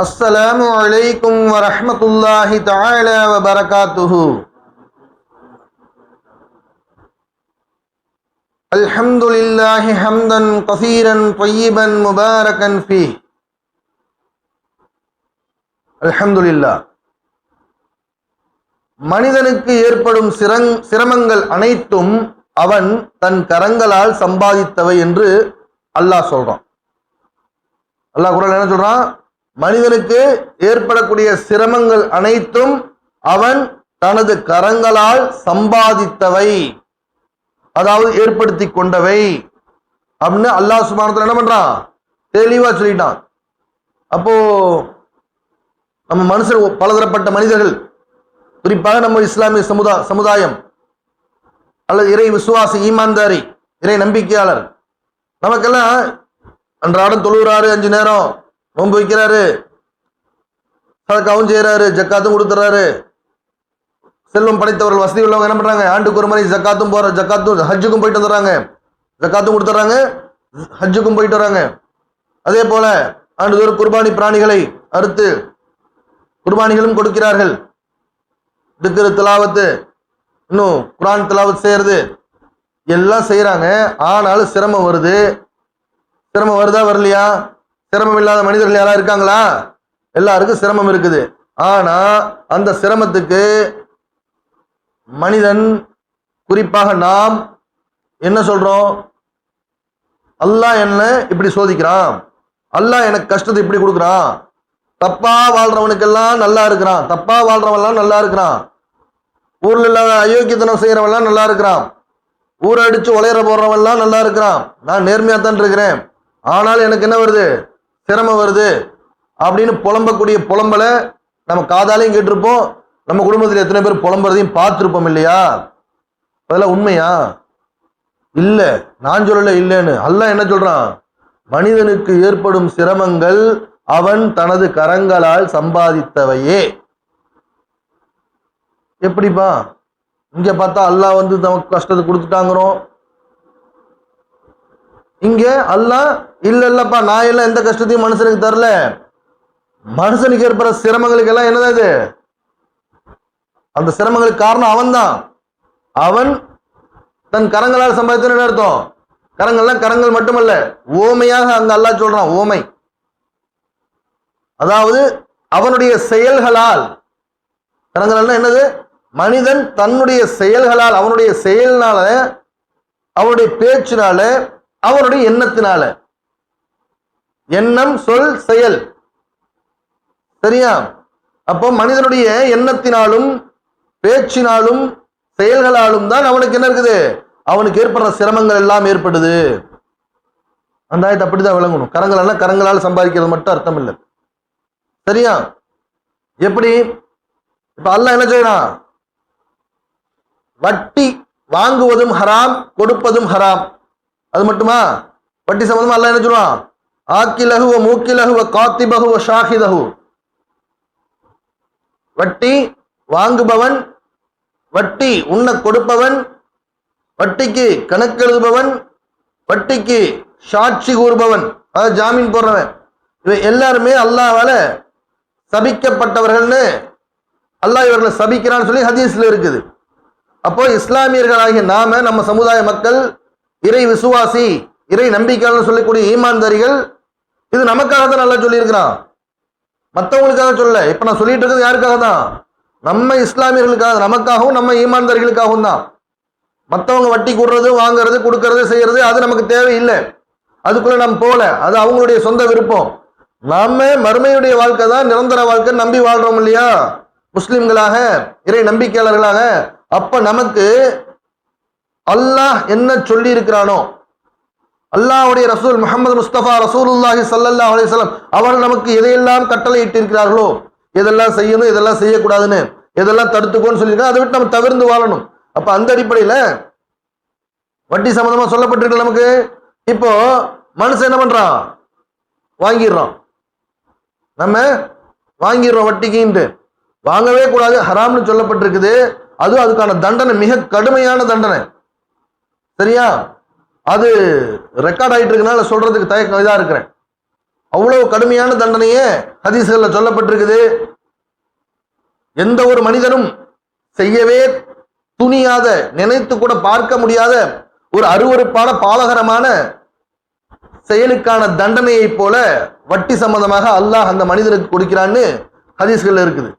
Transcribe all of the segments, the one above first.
السلام عليكم ورحمة الله تعالى وبركاته الحمد لله حمدا كثيرا طيبا مباركا فيه الحمد لله மனிதனுக்கு ஏற்படும் சிரங் சிரமங்கள் அனைத்தும் அவன் தன் கரங்களால் சம்பாதித்தவை என்று அல்லாஹ் சொல்றான் அல்லாஹ் குரல் என்ன சொல்றான் மனிதனுக்கு ஏற்படக்கூடிய சிரமங்கள் அனைத்தும் அவன் தனது கரங்களால் சம்பாதித்தவை. அதாவது ஏற்படுத்தி கொண்டவை. அப்படின்னு அல்லாஹ் சுமானத்தில் என்ன பண்றான்? தெளிவா சொல்லிட்டான். அப்போ நம்ம மனுஷர் பலதரப்பட்ட மனிதர்கள் குறிப்பாக நம்ம இஸ்லாமிய சமுதா சமுதாயம் அல்லது இறை விசுவாசி ஈமான்தாரி இறை நம்பிக்கையாளர் நமக்கெல்லாம் அன்றாடம் தொழுகிறாரு அஞ்சு நேரம் நோன்பு வைக்கிறாரு. சதக்காவும் செய்கிறாரு ஜக்காத்தும் கொடுத்துறாரு. செல்வம் படைத்தவர்கள் வசதி உள்ளவங்க என்ன பண்றாங்க? ஆண்டுக்கு ஒரு முறை ஜக்காத்தும் போற ஜக்காத்தும் ஹஜ்ஜுக்கும் போயிட்டு வந்துடுறாங்க. ஜக்காத்தும் கொடுத்துட்றாங்க ஹஜ்ஜுக்கும் போயிட்டு வராங்க. அதே போல ஆண்டுதோறும் குர்பானி பிராணிகளை அறுத்து குர்பானிகளும் கொடுக்கிறார்கள். திக்கிற திலாவத்து இன்னும் குரான் திலாவத் செய்யறது எல்லாம் செய்யறாங்க ஆனாலும் சிரமம் வருது. சிரமம் வருதா வரலையா? சிரமம் இல்லாத மனிதர்கள் யாரா இருக்காங்களா? எல்லாருக்கும் சிரமம் இருக்குது. ஆனா அந்த சிரமத்துக்கு மனிதன் குறிப்பாக நாம் என்ன சொல்றோம்? அல்லாஹ் என்ன இப்படி சோதிக்கிறான். அல்லாஹ் எனக்கு கஷ்டத்தை இப்படி கொடுக்குறான். தப்பா வாழ்றவனுக்கெல்லாம் நல்லா இருக்கிறான். தப்பா வாழ்றவன்லாம் நல்லா இருக்கிறான். ஊர்ல இல்லாத அயோக்கியத்தனம் செய்யறவன்லாம் நல்லா இருக்கிறான். ஊரை அடிச்சு உலையிற போடுறவன்லாம் நல்லா இருக்கிறான். நான் நேர்மையா தான் இருக்கிறேன். ஆனால் எனக்கு என்ன வருது? சிரமம் வருது அப்படின்னு புலம்பக்கூடிய புலம்பலை நம்ம காதாலையும் கேட்டிருப்போம். நம்ம குடும்பத்தில் எத்தனை பேர் புலம்புறதையும் பார்த்துருப்போம் இல்லையா? அதெல்லாம் உண்மையா? இல்லை. நான் சொல்லல இல்லைன்னு. அல்ல என்ன சொல்றான்? மனிதனுக்கு ஏற்படும் சிரமங்கள் அவன் தனது கரங்களால் சம்பாதித்தவையே. எப்படிப்பா? இங்க பார்த்தா அல்லாஹ் வந்து நமக்கு கஷ்டத்தை கொடுத்துட்டாங்கிறோம். இங்க அல்லாஹ் இல்ல இல்லப்பா நான் எல்லாம் எந்த கஷ்டத்தையும் மனுஷனுக்கு தரல. மனுஷனுக்கு ஏற்படுற சிரமங்களுக்கு எல்லாம் என்னது இது அந்த சிரமங்களுக்கு காரணம் அவன் தான் அவன் தன் கரங்களால் சம்பாதித்தன அர்த்தம்? கரங்கள்லாம் கரங்கள் மட்டுமல்ல ஓமையாக அங்க அல்லாஹ் சொல்றான் ஓமை. அதாவது அவனுடைய செயல்களால் கரங்கள்னா என்னது? மனிதன் தன்னுடைய செயல்களால் அவனுடைய செயல்னால அவனுடைய பேச்சினால அவனுடைய எண்ணத்தினால. எண்ணம் சொல் செயல். சரியா? அப்போ மனிதனுடைய எண்ணத்தினாலும் பேச்சினாலும் செயல்களாலும் தான் அவனுக்கு என்ன இருக்குது? அவனுக்கு ஏற்படுற சிரமங்கள் எல்லாம் ஏற்படுது. அந்த ஆயத்தை அப்படிதான் விளங்கணும். கரங்கள் கரங்களால் சம்பாதிக்கிறது மட்டும் அர்த்தம் இல்லை சரியா? எப்படி? இப்ப அல்ல என்ன செய்யறான்? வட்டி வாங்குவதும் ஹராம் கொடுப்பதும் ஹராம். அது மட்டுமா? வட்டி சம்பந்தமா அல்லாஹ் என்ன சொல்லுவான்? ஆக்கிலகுவ மூக்கிலகுவ காத்திபகுவ ஷாஹிதகு வட்டி வாங்குபவன் வட்டி உண்ண கொடுப்பவன் வட்டிக்கு கணக்கெழுதுபவன் வட்டிக்கு சாட்சி கூறுபவன் அதாவது ஜாமீன் போடுறவன் இவை எல்லாருமே அல்லாவால சபிக்கப்பட்டவர்கள்னு அல்லாஹ் இவர்களை சபிக்கிறான்னு சொல்லி ஹதீஸ்ல இருக்குது. அப்போ இஸ்லாமியர்களாகிய நாம நம்ம சமுதாய மக்கள் இறை விசுவாசி இறை நம்பிக்கையாளர் சொல்லக்கூடிய ஈமான்தாரிகள் இது நமக்காக தான் நல்லா சொல்லியிருக்கிறான். மற்றவங்களுக்காக சொல்ல இப்ப நான் சொல்லிட்டு இருக்கிறது யாருக்காக தான் நம்ம இஸ்லாமியர்களுக்காக நமக்காகவும் நம்ம ஈமான்தாரிகளுக்காகவும் தான். மற்றவங்க வட்டி கூடுறது வாங்குறது கொடுக்கறது செய்யறது அது நமக்கு தேவையில்லை. அதுக்குள்ள நம்ம போல அது அவங்களுடைய சொந்த விருப்பம். நாம மறுமையுடைய வாழ்க்கை தான் நிரந்தர வாழ்க்கை நம்பி வாழ்றோம் இல்லையா? முஸ்லிம்களாக இறை நம்பிக்கையாளர்களாக அப்ப நமக்கு அல்லாஹ் என்ன சொல்லி இருக்கிறானோ அல்லாஹ்வுடைய ரசூல் முகமது முஸ்தபா ரசூலுல்லாஹி ஸல்லல்லாஹு அலைஹி அவர் நமக்கு எதையெல்லாம் கட்டளை இட்டிருக்கிறார்களோ எதெல்லாம் செய்யணும் இதெல்லாம் செய்யக்கூடாதுன்னு எதெல்லாம் தடுத்துக்கோன்னு சொல்லியிருக்காங்க அதை விட்டு நம்ம தவிர்ந்து வாழணும். அப்ப அந்த அடிப்படையில வட்டி சம்பந்தமா சொல்லப்பட்டிருக்கு நமக்கு? இப்போ மனுஷன் என்ன பண்றான் வாங்கிடுறான். நம்ம வாங்கிடுறோம் வட்டிக்குன்ட்டு. வாங்கவே கூடாது ஹராம்னு சொல்லப்பட்டிருக்குது. அதுவும் அதுக்கான தண்டனை மிக கடுமையான தண்டனை. சரியா? அது ரெக்கார்ட் ஆயிட்டு இருக்கனால சொல்றதுக்கு தயக்கம் இதா இருக்கிறேன். அவ்வளவு கடுமையான தண்டனையே ஹதீஸ்கள்ல சொல்லப்பட்டிருக்குது. எந்த ஒரு மனிதனும் செய்யவே துணியாத நினைத்து கூட பார்க்க முடியாத ஒரு அருவருப்பான பாலகரமான செயலுக்கான தண்டனையை போல வட்டி சம்பந்தமாக அல்லாஹ் அந்த மனிதனுக்கு கொடுக்கிறான்னு ஹதீஸ்கள் இருக்குது.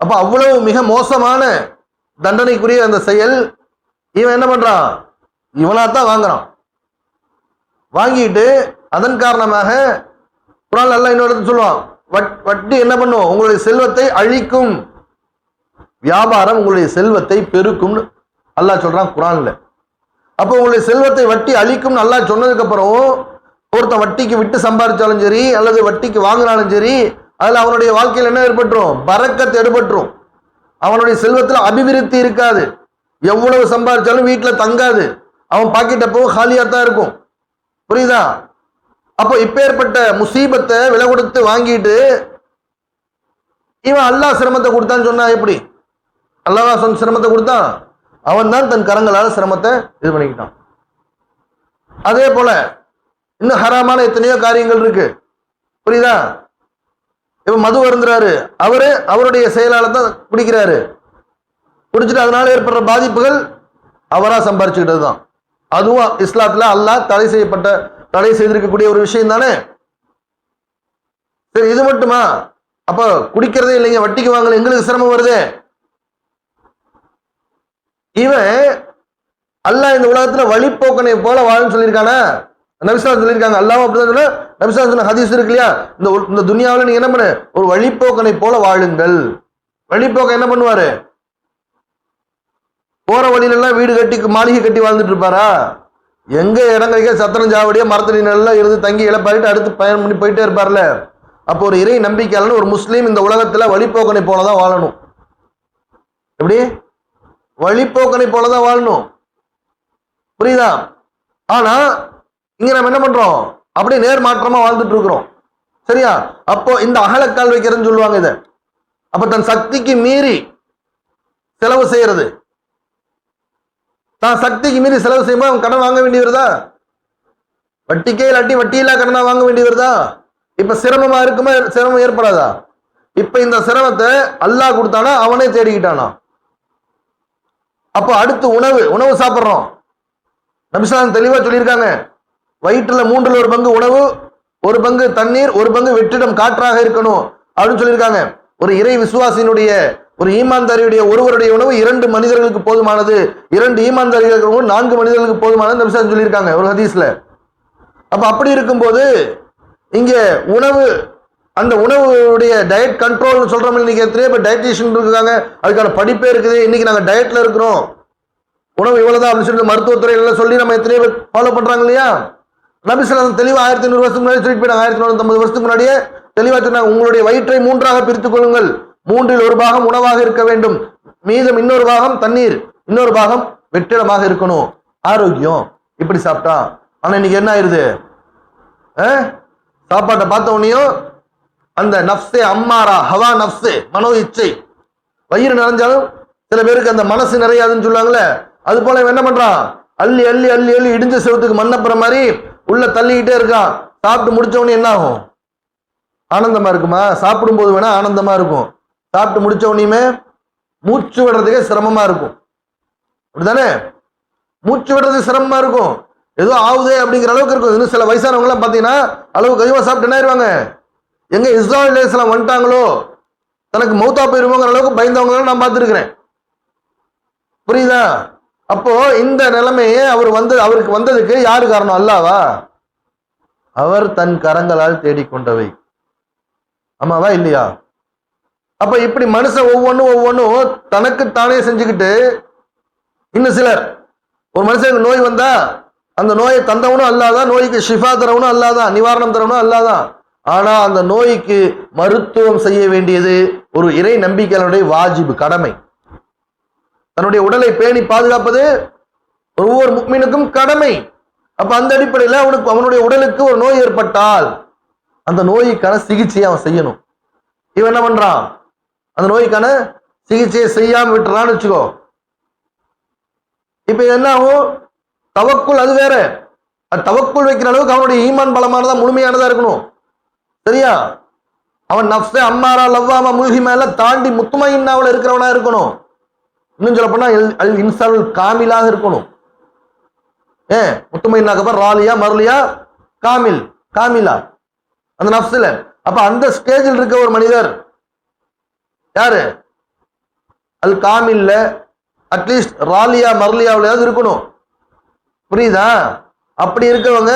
அப்ப அவ்வளவு மிக மோசமான தண்டனைக்குரிய அந்த செயல் இவன் என்ன பண்றான்? இவனா தான் வாங்குறான். வாங்கிட்டு அதன் காரணமாக குரான் நல்லா இன்னொரு இடத்துல சொல்லுவான் வட்- வட்டி என்ன பண்ணுவோம் உங்களுடைய செல்வத்தை அழிக்கும். வியாபாரம் உங்களுடைய செல்வத்தை பெருக்கும்னு அல்லா சொல்றான் குரான்ல. அப்போ உங்களுடைய செல்வத்தை வட்டி அழிக்கும்னு நல்லா சொன்னதுக்கு அப்புறம் ஒருத்தன் வட்டிக்கு விட்டு சம்பாதிச்சாலும் சரி அல்லது வட்டிக்கு வாங்கினாலும் சரி அதுல அவனுடைய வாழ்க்கையில் என்ன ஏற்பட்டுரும்? பறக்கத்து ஏற்பட்டுரும். அவனுடைய செல்வத்தில் அபிவிருத்தி இருக்காது. எவ்வளவு சம்பாதிச்சாலும் வீட்டில் தங்காது. அவன் பாக்கெட் அப்போ தான் இருக்கும். புரியுதா? அப்போ இப்பேற்பட்ட முசீபத்தை விலை கொடுத்து வாங்கிட்டு இவன் அல்லாஹ் சிரமத்தை கொடுத்தான்னு சொன்னா எப்படி? அல்லாஹ் சொன்ன சிரமத்தை கொடுத்தான். அவன் தான் தன் கரங்களால் சிரமத்தை இது பண்ணிக்கிட்டான். அதே போல இன்னும் ஹராமான எத்தனையோ காரியங்கள் இருக்கு. புரியுதா? இவன் மது வருந்துறாரு. அவரு அவருடைய செயலால தான் குடிக்கிறாரு குடிச்சிட்டு அதனால ஏற்படுற பாதிப்புகள் அவரா சம்பாரிச்சுக்கிட்டது தான் அதுவும் இஸ்லாத்துல அல்லாஹ் தடை செய்யப்பட்ட தடை செய்திருக்கக்கூடிய ஒரு விஷயம் தானே? சரி இது மட்டுமா? அப்ப குடிக்கிறதே இல்லைங்க வட்டிக்கு வாங்கல எங்களுக்கு சிரமம் வருதே. இவன் அல்லாஹ் இந்த உலகத்துல வழிப்போக்கனை போல வாழுன்னு சொல்லியிருக்கானா? நபிசா சொல்லியிருக்காங்க. அல்லாவும் அப்படிதான் சொல்ல நபிசா சொன்ன ஹதீஸ் இருக்கு இல்லையா? இந்த உல்- இந்த துனியாவில் நீங்க என்ன பண்ணு? ஒரு வழிப்போக்கனை போல வாழுங்கள். வழிப்போக்க என்ன பண்ணுவாரு? போற வழியில எல்லாம் வீடு கட்டி மாளிகை கட்டி வாழ்ந்துட்டு இருப்பாரா? எங்க இடம் கிடைக்க சத்திரம் ஜாவடியா மரத்தடி நல்லா இருந்து தங்கி இழப்பாரிட்டு அடுத்து பயணம் பண்ணி போயிட்டே இருப்பார்ல? அப்போ ஒரு இறை நம்பிக்கையாளன் ஒரு முஸ்லீம் இந்த உலகத்துல வழிப்போக்கனை போலதான் வாழணும். எப்படி? வழிப்போக்கனை போலதான் வாழணும். புரியுதா? ஆனா இங்க நம்ம என்ன பண்றோம்? அப்படியே நேர் மாற்றமா வாழ்ந்துட்டு இருக்கிறோம். சரியா? அப்போ இந்த அகலக்கால் வைக்கிறதுன்னு சொல்லுவாங்க இத. அப்ப தன் சக்திக்கு மீறி செலவு செய்யறது. தான் சக்திக்கு மீறி செலவு செய்யும்போது அவன் கடன் வாங்க வேண்டி வருதா? வட்டிக்கே இல்லாட்டி வட்டியில்லா கடனா வாங்க வேண்டி வருதா? இப்ப சிரமமா இருக்குமா? சிரமம் ஏற்படாதா? இப்ப இந்த சிரமத்தை அல்லாஹ் கொடுத்தானா? அவனே தேடிக்கிட்டானா? அப்போ அடுத்து உணவு உணவு சாப்பிட்றோம். நபிசான் தெளிவா சொல்லியிருக்காங்க. வயிற்றுல மூன்றில் ஒரு பங்கு உணவு ஒரு பங்கு தண்ணீர் ஒரு பங்கு வெற்றிடம் காற்றாக இருக்கணும் அப்படின்னு சொல்லியிருக்காங்க. ஒரு இறை விசுவாசினுடைய ஒரு ஈமான்தாரியுடைய ஒருவருடைய உணவு இரண்டு மனிதர்களுக்கு போதுமானது இரண்டு ஈமான்தாரிகளுக்கு உணவு நான்கு மனிதர்களுக்கு போதுமானது நபிசான் சொல்லியிருக்காங்க ஒரு ஹதீஸ்ல. அப்ப அப்படி இருக்கும்போது இங்க உணவு அந்த உணவுடைய டயட் கண்ட்ரோல்னு சொல்றோம் இன்னைக்கு எத்தனையோ பேர் டயட்டிஷியன் இருக்காங்க அதுக்கான படிப்பே இருக்குது இன்னைக்கு நாங்கள் டயட்ல இருக்கிறோம். உணவு இவ்வளவுதான் அப்படின்னு சொல்லிட்டு மருத்துவத்துறையில சொல்லி நம்ம எத்தனையோ பேர் ஃபாலோ பண்ணுறாங்க இல்லையா? நபிசலம் தெளிவாக ஆயிரத்தி ஐநூறு வருஷத்துக்கு முன்னாடி சொல்லிட்டு போயிட்டாங்க. ஆயிரத்தி நூற்றம்பது வருஷத்துக்கு முன்னாடியே தெளிவாக சொன்னாங்க உங்களுடைய வயிற்றை மூன்றாக பிரித்துக் கொள்ளுங்கள். மூன்றில் ஒரு பாகம் உணவாக இருக்க வேண்டும். மீதம் இன்னொரு பாகம் தண்ணீர். இன்னொரு பாகம் வெற்றிடமாக இருக்கணும். ஆரோக்கியம். இப்படி சாப்பிட்டா ஆனா இன்னைக்கு என்ன ஆயிருது? சாப்பாட்டை பார்த்த உடனேயும் அந்த நப்சே அம்மாரா ஹவா நப்சே மனோ இச்சை. வயிறு நிறைஞ்சாலும் சில பேருக்கு அந்த மனசு நிறையாதுன்னு சொல்லுவாங்கல்ல அது போல என்ன பண்றான்? அள்ளி அள்ளி அள்ளி அள்ளி இடிஞ்ச செவத்துக்கு மண்ணப்புற மாதிரி உள்ள தள்ளிக்கிட்டே இருக்கான். சாப்பிட்டு முடிச்சவொடனே என்ன ஆகும்? ஆனந்தமா இருக்குமா? சாப்பிடும்போது வேணா ஆனந்தமா இருக்கும். சாப்பிட்டு முடிச்ச உடனேயுமே மூச்சு விடுறதுக்கே சிரமமா இருக்கும். அப்படிதானே மூச்சு விடுறது சிரமமா இருக்கும். ஏதோ ஆகுது அப்படிங்கிற அளவுக்கு இருக்கும். இன்னும் சில வயசானவங்களாம் பார்த்தீங்கன்னா அளவுக்கு அதிகமாக சாப்பிட்டு என்ன ஆயிடுவாங்க எங்கே இஸ்ராயல் வந்துட்டாங்களோ? தனக்கு மௌத்தா போயிருவோங்கிற அளவுக்கு பயந்தவங்க நான் பார்த்துருக்குறேன். புரியுதா? அப்போ இந்த நிலைமையே அவர் வந்து அவருக்கு வந்ததுக்கு யாரு காரணம்? அல்லாவா? அவர் தன் கரங்களால் தேடிக்கொண்டவை. ஆமாவா இல்லையா? அப்ப இப்படி மனுஷன் ஒவ்வொன்றும் ஒவ்வொன்றும் தனக்கு தானே செஞ்சுக்கிட்டு இன்னும் சிலர். ஒரு மனுஷனுக்கு நோய் வந்தா அந்த நோயை தந்தவனும் அல்லாதான் நோய்க்கு ஷிஃபா தரவனும் அல்லாதான் நிவாரணம் தரவனும் அல்லாதான் ஆனா அந்த நோய்க்கு மருத்துவம் செய்ய வேண்டியது ஒரு இறை நம்பிக்கையாளனுடைய வாஜிபு கடமை. தன்னுடைய உடலை பேணி பாதுகாப்பது ஒவ்வொரு முக்மீனுக்கும் கடமை. அப்ப அந்த அடிப்படையில் அவனுக்கு அவனுடைய உடலுக்கு ஒரு நோய் ஏற்பட்டால் அந்த நோய்க்கான சிகிச்சையை அவன் செய்யணும். இவன் என்ன பண்றான்? அந்த நோய்க்கான சிகிச்சையை செய்யாம விட்டுறான்னு வச்சுக்கோ. இப்ப என்ன ஆகும் தவக்குள் அது வேற. அது தவக்குள் வைக்கிற அளவுக்கு அவனுடைய ஈமான் பலமானதா முழுமையானதா இருக்கணும். சரியா? அவன் நப்சே அம்மாரா லவ்வாமா முழுகி மேல தாண்டி முத்துமையின்னாவில் இருக்கிறவனா இருக்கணும். இன்னும் சொல்ல போனா எல்- அல் இன்சால் காமிலாக இருக்கணும். ஏ முத்துமையின்னாக்கு ராலியா மருளியா காமில் காமிலா. அந்த நஃப்ஸ்ல. அப்ப அந்த ஸ்டேஜில் இருக்க ஒரு மனிதர் யாரு? அல் காமில்ல அட்லீஸ்ட் ராலியா மர்லியாவிலையாவது இருக்கணும். புரியுதா? அப்படி இருக்கவங்க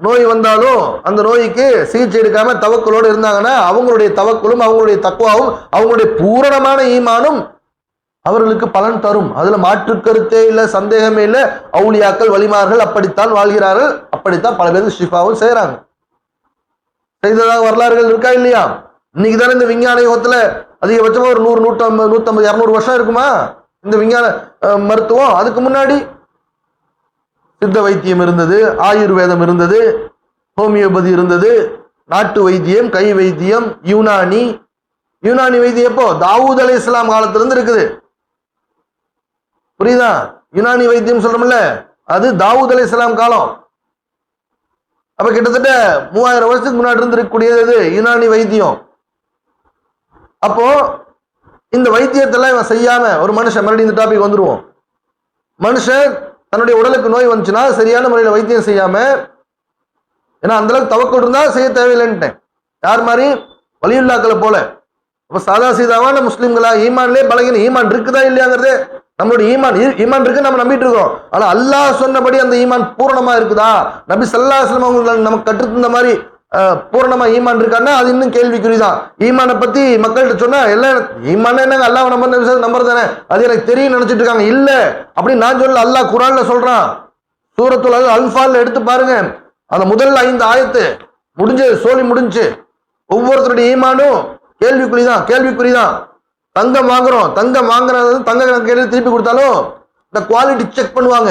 நோய் வந்தாலும் அந்த நோய்க்கு சிகிச்சை எடுக்காம தவக்கலோடு இருந்தாங்கன்னா அவங்களுடைய தவக்கலும் அவங்களுடைய தக்குவாவும் அவங்களுடைய பூரணமான ஈமானும் அவர்களுக்கு பலன் தரும். அதுல மாற்று கருத்தே இல்லை சந்தேகமே இல்லை. அவுலியாக்கள் வலிமார்கள் அப்படித்தான் வாழ்கிறார்கள். அப்படித்தான் பல பேருக்கு ஷிஃபாவும் செய்யறாங்க செய்ததாக வரலாறுகள் இருக்கா இல்லையா? இன்னைக்கு தானே இந்த விஞ்ஞான யுகத்துல அதிகபட்சமா ஒரு நூறு நூற்றம்பது நூற்றம்பது இரநூறு வருஷம் இருக்குமா? இந்த விஞ்ஞான மருத்துவம். அதுக்கு முன்னாடி சித்த வைத்தியம் இருந்தது ஆயுர்வேதம் இருந்தது ஹோமியோபதி இருந்தது நாட்டு வைத்தியம் கை வைத்தியம் யூனானி. யூனானி வைத்தியம் எப்போ? தாவூத் அலி இஸ்லாம் காலத்திலிருந்து இருக்குது. புரியுதா? யுனானி வைத்தியம் சொல்றோம்ல அது தாவூத் அலி இஸ்லாம் காலம். அப்ப கிட்டத்தட்ட மூவாயிரம் வருஷத்துக்கு முன்னாடி இருந்து இருக்கக்கூடியது யுனானி வைத்தியம். அப்போ இந்த வைத்தியத்தெல்லாம் இவன் செய்யாம ஒரு மனுஷன் மறுபடியும் இந்த டாபிக் வந்துருவோம் மனுஷன் தன்னுடைய உடலுக்கு நோய் வந்துச்சுன்னா சரியான முறையில் வைத்தியம் செய்யாம ஏன்னா அந்த அளவுக்கு தவக்கல் இருந்தா செய்ய தேவையில்லைன்ட்டேன். யார் மாதிரி? வலியுல்லாக்களை போல. அப்ப சாதா சீதாவான முஸ்லீம்களா ஈமான்லேயே பலகின ஈமான் இருக்குதா இல்லையாங்கிறதே நம்மளுடைய ஈமான் ஈமான் இருக்கு நம்ம நம்பிட்டு இருக்கோம். ஆனா அல்லாஹ் சொன்னபடி அந்த ஈமான் பூரணமா இருக்குதா? நபி சல்லாஹ் அவங்க நமக்கு கற்றுத்தந்த மாதிரி பூரணமா ஈமான் இருக்கான்னா அது இன்னும் கேள்விக்குறி தான் ஈமானை பத்தி மக்கள்கிட்ட சொன்னா எல்லாம் ஈமான் என்னங்க? அல்லாஹ் நம்ம விஷயம் நம்பர் தானே அது எனக்கு தெரியும் நினைச்சிட்டு இருக்காங்க. இல்ல அப்படின்னு நான் சொல்ல அல்லாஹ் குரான்ல சொல்றான். சூரத்துல அல் அல்ஃபால்ல எடுத்து பாருங்க. அந்த முதல் ஐந்து ஆயத்து முடிஞ்சு சோழி முடிஞ்சு. ஒவ்வொருத்தருடைய ஈமானும் கேள்விக்குறி தான் தங்கம் வாங்குறோம் தங்கம் வாங்குறது தங்க கேள்வி திருப்பி கொடுத்தாலும் இந்த குவாலிட்டி செக் பண்ணுவாங்க.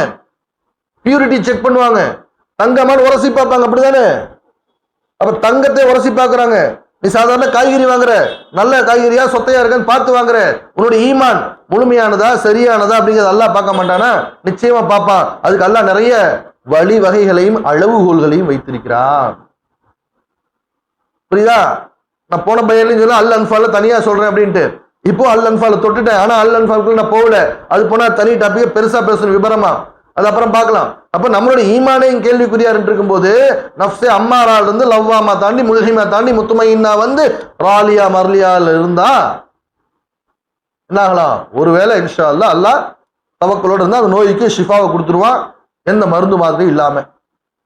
பியூரிட்டி செக் பண்ணுவாங்க. தங்கமான உரசி பார்ப்பாங்க அப்படிதானே அப்ப தங்கத்தை உரசி பார்க்குறாங்க. நீ சாதாரண காய்கறி வாங்குற நல்ல காய்கறியா சொத்தையா இருக்கான்னு பார்த்து வாங்குற. உன்னோட ஈமான் முழுமையானதா சரியானதா அப்படிங்கிறத எல்லாம் பார்க்க மாட்டானா? நிச்சயமா பார்ப்பான். அதுக்கு எல்லாம் நிறைய வழி வகைகளையும் அளவுகோல்களையும் வைத்திருக்கிறான். புரியுதா? நான் போன பையன்லையும் சொல்ல அல் அன்பால தனியா சொல்றேன் அப்படின்ட்டு. இப்போ அல் அன்பால தொட்டுட்டேன். ஆனா அல் அன்பாலுக்குள்ள நான் போகல. அது போனா தனி டாபிக் பெருசா பேசணும் விபரமா? அது அப்புறம் பார்க்கலாம். அப்ப நம்மளுடைய ஈமானையும் கேள்விக்குறியா இருக்கும்போது நப்சே அம்மாரால் இருந்து லவ்வாமா தாண்டி முல்ஹிமா தாண்டி முத்துமையின்னா வந்து ராலியா மர்லியால் இருந்தா என்ன ஆகலாம் ஒருவேளை இன்ஷா அல்லாஹ் அல்லாஹ் தவக்கலோட இருந்தா அந்த நோய்க்கு ஷிஃபாவை கொடுத்துருவான். எந்த மருந்து மாதிரி இல்லாம.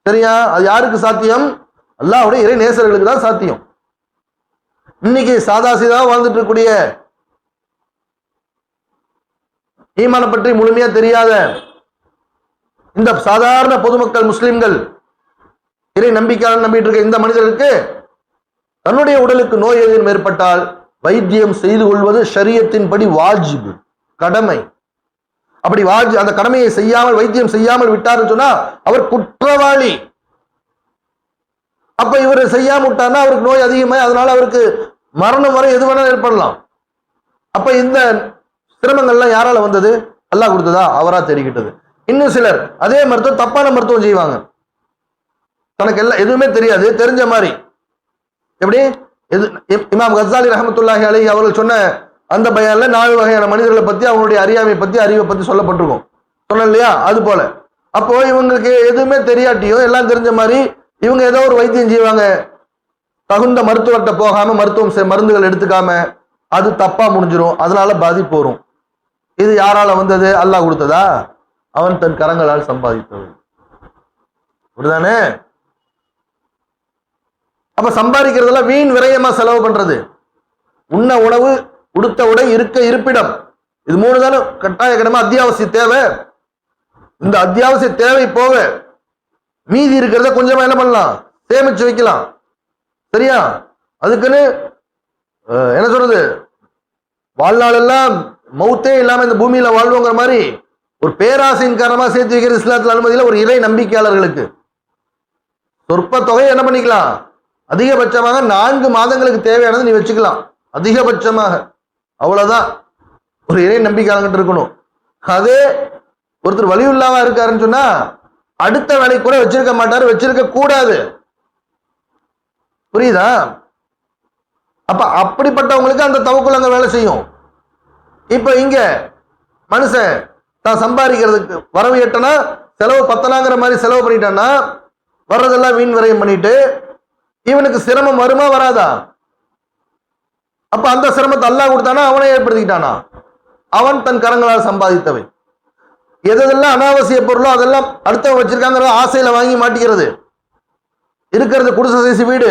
சரியா? அது யாருக்கு சாத்தியம்? அல்லாவுடைய இறை நேசர்களுக்கு தான் சாத்தியம். இன்னைக்கு சாதா சீதா வாழ்ந்துட்டு இருக்கக்கூடிய ஈமான பற்றி முழுமையா தெரியாத இந்த சாதாரண பொதுமக்கள் முஸ்லிம்கள் இறை நம்பிக்கையாளர் நம்பிட்டு இருக்க இந்த மனிதர்களுக்கு தன்னுடைய உடலுக்கு நோய் ஏதேனும் ஏற்பட்டால் வைத்தியம் செய்து கொள்வது ஷரியத்தின்படி வாஜிபு கடமை. அப்படி வாஜ் அந்த கடமையை செய்யாமல் வைத்தியம் செய்யாமல் விட்டார்னு சொன்னா அவர் குற்றவாளி. அப்ப இவர் செய்யாம விட்டார்னா அவருக்கு நோய் அதிகமாய் அதனால அவருக்கு மரணம் வரை எது வேணாலும் ஏற்படலாம். அப்ப இந்த சிரமங்கள்லாம் யாரால வந்தது? அல்லாஹ் கொடுத்ததா? அவரா தெரிகிட்டது இன்னும் சிலர் அதே மருத்துவம் தப்பான மருத்துவம் செய்வாங்க. தனக்கு எல்லாம் எதுவுமே தெரியாது தெரிஞ்ச மாதிரி. எப்படி? எது இமாம் கசாலி ரஹமத்துல்லாஹி அலி அவர்கள் சொன்ன அந்த பயான்ல நாலு வகையான மனிதர்களை பத்தி அவங்களுடைய அறியாமை பத்தி அறிவை பத்தி சொல்லப்பட்டிருக்கும். சொன்னேன் இல்லையா? அது போல. அப்போ இவங்களுக்கு எதுவுமே தெரியாட்டியும் எல்லாம் தெரிஞ்ச மாதிரி இவங்க ஏதோ ஒரு வைத்தியம் செய்வாங்க. தகுந்த மருத்துவர்கிட்ட போகாம மருத்துவம் செய்- மருந்துகள் எடுத்துக்காம அது தப்பா முடிஞ்சிடும் அதனால பாதிப்பு வரும். இது யாரால வந்தது? அல்லாஹ் கொடுத்ததா? அவன் தன் கரங்களால் சம்பாதித்தவன். அப்படிதானே? அப்ப சம்பாதிக்கிறதெல்லாம் வீண் விரயமா செலவு பண்றது. உண்ண உணவு உடுத்த உடை இருக்க இருப்பிடம். இது மூணு தானே? கட்டாய கடமை அத்தியாவசிய தேவை. இந்த அத்தியாவசிய தேவை போக மீதி இருக்கிறத கொஞ்சமா என்ன பண்ணலாம்? சேமிச்சு வைக்கலாம். சரியா? அதுக்குன்னு என்ன சொல்றது? வாழ்நாள் எல்லாம் மௌத்தே இல்லாம இந்த பூமியில வாழ்வோங்கிற மாதிரி ஒரு பேராசையின் காரணமாக சேர்த்து வைக்கிற இஸ்லாத்தில் அனுமதியில் ஒரு இறை நம்பிக்கையாளர்களுக்கு. சொற்ப தொகை என்ன பண்ணிக்கலாம்? அதிகபட்சமாக நான்கு மாதங்களுக்கு தேவையானது நீ வச்சுக்கலாம். அதிகபட்சமாக. அவ்வளோதான் ஒரு இறை நம்பிக்கையாளர்கிட்ட இருக்கணும். அதே ஒருத்தர் வலியுள்ளாவா இருக்காருன்னு சொன்னா அடுத்த வேலைக்கு கூட வச்சிருக்க மாட்டாரு வச்சிருக்க கூடாது. புரியுதா? அப்ப அப்படிப்பட்டவங்களுக்கு அந்த தவக்குள் அங்க வேலை செய்யும். இப்ப இங்க மனுஷன் தான் சம்பாதிக்கிறதுக்கு வரவு எட்டனா செலவு பத்தனாங்கிற மாதிரி செலவு பண்ணிட்டான்னா வர்றதெல்லாம் வீண் விரயம் பண்ணிட்டு இவனுக்கு சிரமம் வருமா வராதா? அப்ப அந்த சிரமத்தை அல்லா கொடுத்தானா? அவனே ஏற்படுத்திக்கிட்டானா? அவன் தன் கரங்களால் சம்பாதித்தவை எதெல்லாம் அனாவசிய பொருளோ அதெல்லாம் அடுத்தவன் வச்சிருக்காங்கிற ஆசையில வாங்கி மாட்டிக்கிறது. இருக்கிறது குடிசை சைஸ் வீடு.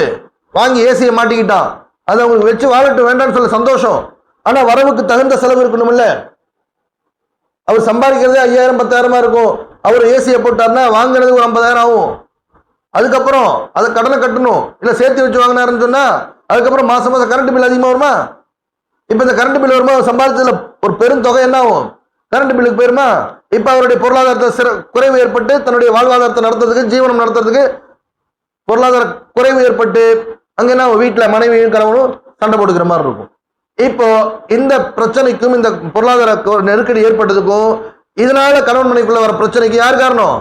வாங்கி ஏசியை மாட்டிக்கிட்டான். அதை அவங்களுக்கு வச்சு வாழட்டும் வேண்டாம்னு சொல்ல சந்தோஷம். ஆனா வரவுக்கு தகுந்த செலவு இருக்கணும்ல அவர் சம்பாதிக்கிறதே ஐயாயிரம் பத்தாயிரமா இருக்கும். அவர் ஏசியை போட்டார்னா வாங்கினது ஒரு ஐம்பதாயிரம் ஆகும். அதுக்கப்புறம் அதை கடனை கட்டணும். இல்லை சேர்த்து வச்சு வாங்கினாருன்னு சொன்னால் அதுக்கப்புறம் மாதம் மாதம் கரண்ட் பில் அதிகமாக வருமா? இப்போ இந்த கரண்ட் பில் வருமா அவர் சம்பாதிச்சதுல ஒரு பெரும் தொகை என்ன ஆகும்? கரண்ட் பில்லுக்கு போயிருமா? இப்போ அவருடைய பொருளாதாரத்தை சிற குறைவு ஏற்பட்டு தன்னுடைய வாழ்வாதாரத்தை நடத்துறதுக்கு ஜீவனம் நடத்துறதுக்கு பொருளாதார குறைவு ஏற்பட்டு அங்கே என்ன வீட்டில் மனைவியும் கணவனும் சண்டை போட்டுக்கிற மாதிரி இருக்கும். இப்போ இந்த பிரச்சனைக்கும் இந்த பொருளாதார நெருக்கடி ஏற்பட்டதுக்கும் இதனால கணவன் மனைக்குள்ள வர பிரச்சனைக்கு யார் காரணம்?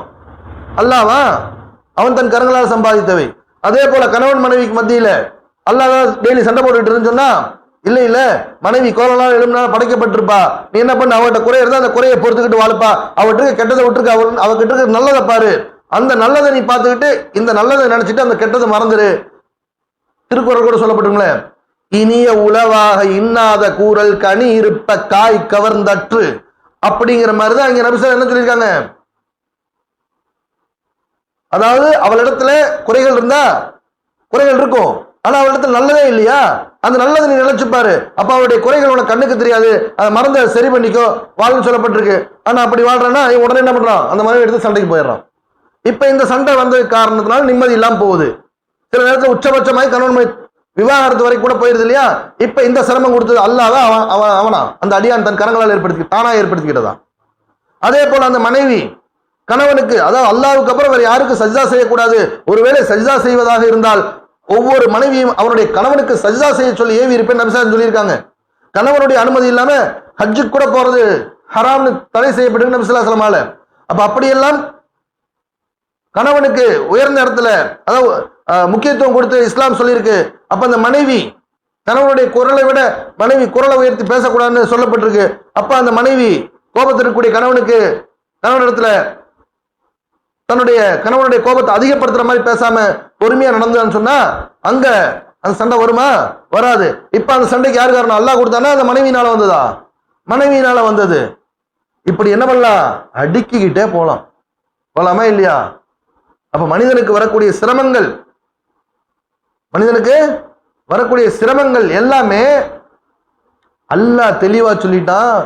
அல்லாவா? அவன் தன் கரங்களால் சம்பாதித்தவை. அதே போல கணவன் மனைவிக்கு மத்தியில அல்லாத டெய்லி சண்டை போட்டுட்டு இருன்னு சொன்னா இல்ல இல்ல மனைவி கோலனால் எழும்பினால் படைக்கப்பட்டிருப்பா. நீ என்ன பண்ண? அவட்ட குறை இருந்தா அந்த குறையை பொறுத்துக்கிட்டு வாழ்ப்பா. அவட்டுக்கு கெட்டதை விட்டுருக்கு அவ அவகிட்ட இருக்க நல்லதை பாரு. அந்த நல்லதை நீ பார்த்துக்கிட்டு இந்த நல்லதை நினைச்சிட்டு அந்த கெட்டதை மறந்துரு. திருக்குறள் கூட சொல்லப்பட்டுங்களேன் இனிய உளவாக இன்னாத கூறல் கனி இருப்ப காய் கவர்ந்தற்று. அப்படிங்கிற மாதிரி தான் இங்க நபிசர் என்ன சொல்லியிருக்காங்க? அதாவது அவளிடத்துல குறைகள் இருந்தா குறைகள் இருக்கும். ஆனா அவளிடத்துல நல்லதே இல்லையா? அந்த நல்லதை நீ நினைச்சுப்பாரு அப்ப அவருடைய குறைகள் உனக்கு கண்ணுக்கு தெரியாது. அதை மறந்து சரி பண்ணிக்கோ. வாழ்னு சொல்லப்பட்டிருக்கு. ஆனா அப்படி வாழ்றேன்னா உடனே என்ன பண்றான்? அந்த மனைவி எடுத்து சண்டைக்கு போயிடுறான். இப்ப இந்த சண்டை வந்த காரணத்தினால நிம்மதி இல்லாம போகுது. சில நேரத்தில் உச்சபட்சமாய் கணவன் விவாகரத்து வரை கூட போயிருது இல்லையா? இப்ப இந்த சிரமம் கொடுத்தது அல்லாதான் அவன் அவன் அவனா? அந்த அடியான் தன் கரங்களால் ஏற்படுத்தி தானா ஏற்படுத்திக்கிட்டதா? அதே போல அந்த மனைவி கணவனுக்கு அதாவது அல்லாவுக்கு அப்புறம் வேற யாருக்கு சஜ்ஜா செய்யக்கூடாது. ஒருவேளை சஜ்ஜா செய்வதாக இருந்தால் ஒவ்வொரு மனைவியும் அவருடைய கணவனுக்கு சஜ்ஜா செய்ய சொல்லி ஏவி இருப்பேன் நபிசான் சொல்லியிருக்காங்க. கணவனுடைய அனுமதி இல்லாம ஹஜ்ஜுக்கு கூட போறது ஹராம்னு தடை செய்யப்பட்டு நபிசுல்லாசலமால அப்ப அப்படியெல்லாம் கணவனுக்கு உயர்ந்த இடத்துல அதாவது முக்கியத்துவம் கொடுத்து இஸ்லாம் சொல்லியிருக்கு. அப்ப அந்த மனைவி கணவனுடைய குரலை விட மனைவி குரலை உயர்த்தி பேசக்கூடாதுன்னு சொல்லப்பட்டிருக்கு. அப்ப அந்த மனைவி கோபத்தில் இருக்கக்கூடிய கணவனுக்கு கணவனிடத்துல தன்னுடைய கணவனுடைய கோபத்தை அதிகப்படுத்துற மாதிரி பேசாம பொறுமையா நடந்தான்னு சொன்னா அங்க அந்த சண்டை வருமா? வராது. இப்ப அந்த சண்டைக்கு யார் காரணம் அல்லாஹ் கொடுத்தானா? அந்த மனைவினால வந்ததா? மனைவினால வந்தது. இப்படி என்ன பண்ணலாம்? அடுக்கிக்கிட்டே போகலாம் போகலாமா இல்லையா? அப்ப மனிதனுக்கு வரக்கூடிய சிரமங்கள் மனிதனுக்கு வரக்கூடிய சிரமங்கள் எல்லாமே அல்லாஹ் தெளிவா சொல்லிட்டான்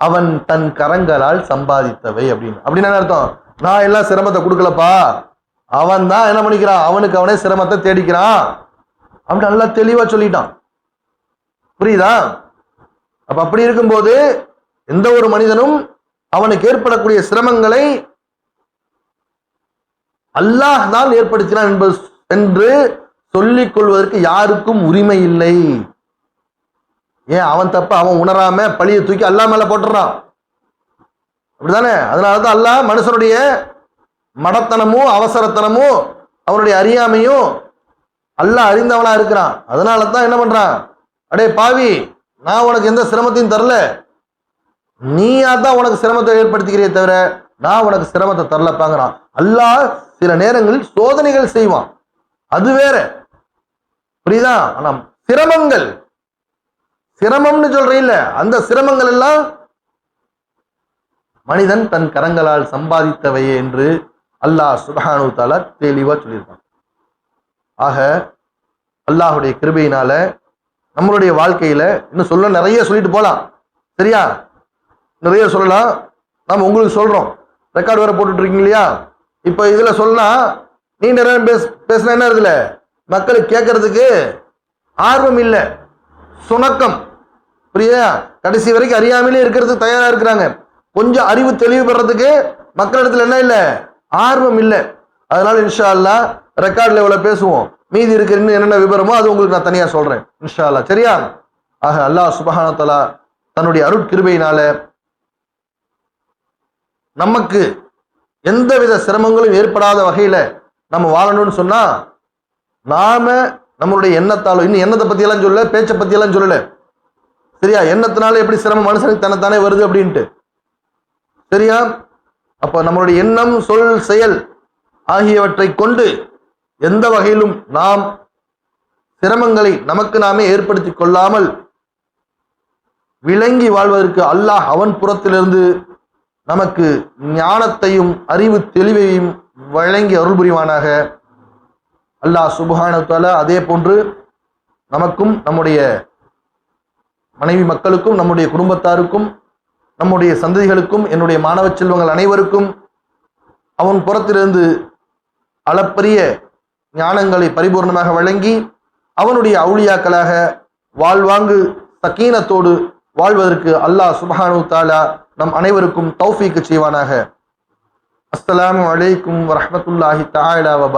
அவன் தன் கரங்களால் சம்பாதித்தவை அப்படின்னு. அப்படின்னு என்ன அர்த்தம்? நான் எல்லாம் சிரமத்தை கொடுக்கலப்பா. அவன் தான் என்ன பண்ணிக்கிறான்? அவனுக்கு அவனே சிரமத்தை தேடிக்கிறான். அப்படி நல்லா தெளிவா சொல்லிட்டான். புரியுதா? அப்ப அப்படி இருக்கும்போது எந்த ஒரு மனிதனும் அவனுக்கு ஏற்படக்கூடிய சிரமங்களை அல்லாஹ் தான் ஏற்படுத்தினான் என்பது என்று சொல்லிக் கொள்வதற்கு யாருக்கும் உரிமை இல்லை. ஏன் அவன் தப்ப அவன் உணராம பழியை தூக்கி அல்லா மேல போட்டுறான்? அப்படிதானே அதனாலதான் அல்லாஹ் மனுஷனுடைய மடத்தனமும் அவசரத்தனமும் அவனுடைய அறியாமையும் அல்லாஹ் அறிந்தவனா இருக்கிறான். அதனால தான் என்ன பண்றான்? அடே பாவி நான் உனக்கு எந்த சிரமத்தையும் தரல. நீயா தான் உனக்கு சிரமத்தை ஏற்படுத்திக்கிறே தவிர நான் உனக்கு சிரமத்தை தரலப்பாங்கிறான். அல்லாஹ் சில நேரங்களில் சோதனைகள் செய்வான். அது வேற. புரியுதா? ஆனா சிரமங்கள். சிரமம்னு சொல்றீங்கல்ல அந்த சிரமங்கள் எல்லாம் மனிதன் தன் கரங்களால் சம்பாதித்தவையே என்று அல்லாஹ் சுபானு தஆலா தெளிவா சொல்லியிருக்கான். ஆக அல்லாஹுடைய கிருபையினால நம்மளுடைய வாழ்க்கையில இன்னும் சொல்ல நிறைய சொல்லிட்டு போலாம். சரியா? நிறைய சொல்லலாம். நாம் உங்களுக்கு சொல்றோம். ரெக்கார்டு வேற போட்டுட்டு இருக்கீங்க இல்லையா? இப்போ இதுல சொன்னா நீண்ட நேரம் பேச பேசினா என்ன இருக்குல்ல மக்களுக்கு கேட்கறதுக்கு ஆர்வம் இல்லை. சுணக்கம். புரியுதா? கடைசி வரைக்கும் அறியாமலே இருக்கிறதுக்கு தயாராக இருக்கிறாங்க. கொஞ்சம் அறிவு தெளிவு பெறதுக்கு மக்களிடத்துல என்ன இல்லை? ஆர்வம் இல்லை. அதனால இன்ஷா அல்லா ரெக்கார்ட்ல இவ்வளவு பேசுவோம். மீதி இருக்கிற இன்னும் என்னென்ன விவரமோ அது உங்களுக்கு நான் தனியாக சொல்கிறேன் இன்ஷா அல்லா சரியா? ஆக அல்லாஹ் சுபஹானத்தலா தன்னுடைய அருட்கிருபையினால நமக்கு எந்தவித சிரமங்களும் ஏற்படாத வகையில் நம்ம வாழணும்னு சொன்னால் நாம நம்மளுடைய எண்ணத்தாலும் இன்னும் எண்ணத்தை பற்றியெல்லாம் சொல்லல பேச்சை பற்றியெல்லாம் சொல்லல. சரியா? எண்ணத்தினால எப்படி சிரமம் மனுஷனுக்கு தன்னைத்தானே வருது அப்படின்ட்டு. சரியா? அப்ப நம்மளுடைய எண்ணம் சொல் செயல் ஆகியவற்றை கொண்டு எந்த வகையிலும் நாம் சிரமங்களை நமக்கு நாமே ஏற்படுத்தி கொள்ளாமல் விளங்கி வாழ்வதற்கு அல்லாஹ் அவன் புறத்திலிருந்து நமக்கு ஞானத்தையும் அறிவு தெளிவையும் வழங்கி அருள் புரிவானாக அல்லாஹ் சுபஹானத்தால அதே போன்று நமக்கும் நம்முடைய மனைவி மக்களுக்கும் நம்முடைய குடும்பத்தாருக்கும் நம்முடைய சந்ததிகளுக்கும் என்னுடைய மாணவ செல்வங்கள் அனைவருக்கும் அவன் புறத்திலிருந்து அளப்பரிய ஞானங்களை பரிபூர்ணமாக வழங்கி அவனுடைய அவுளியாக்களாக வாழ்வாங்கு சக்கீனத்தோடு வாழ்வதற்கு அல்லாஹ் சுபஹானு தாலா நம் அனைவருக்கும் தௌஃபீக்கு செய்வானாக. அஸ்லாம் வலைக்கும் வரமத்துல்லாஹி தஆலா வ